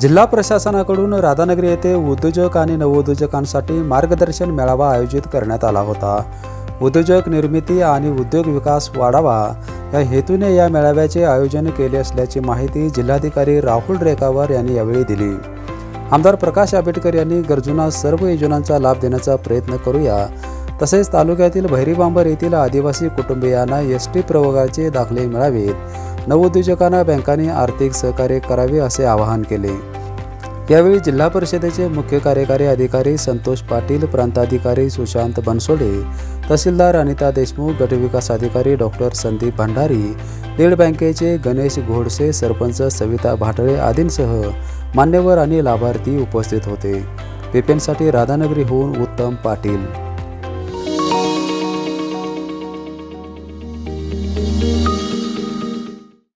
जिल्हा प्रशासनाकडून राधानगरी येथे उद्योजक आणि नवोद्योजकांसाठी मार्गदर्शन मेळावा आयोजित करण्यात आला होता. उद्योजक निर्मिती आणि उद्योग विकास वाढावा या हेतूने या मेळाव्याचे आयोजन केले असल्याची माहिती जिल्हाधिकारी राहुल रेखावर यांनी यावेळी दिली. आमदार प्रकाश आंबेडकर यांनी गरजूंना सर्व योजनांचा लाभ देण्याचा प्रयत्न करूया. तसेच तालुक्यातील भैरीबांबर येथील आदिवासी कुटुंबियांना एस टी प्रवर्गाचे दाखले मिळावेत. नवउद्योजकांना बँकांनी आर्थिक सहकार्य करावे असे आवाहन केले. यावेळी जिल्हा परिषदेचे मुख्य कार्यकारी अधिकारी संतोष पाटील प्रांताधिकारी सुशांत बनसोडे तहसीलदार अनिता देशमुख गटविकास अधिकारी डॉक्टर संदीप भंडारी लीड बँकेचे गणेश घोडसे सरपंच सविता भाटळे आदींसह मान्यवर आणि लाभार्थी उपस्थित होते. पेपेंसाठी राधानगरीहून उत्तम पाटील.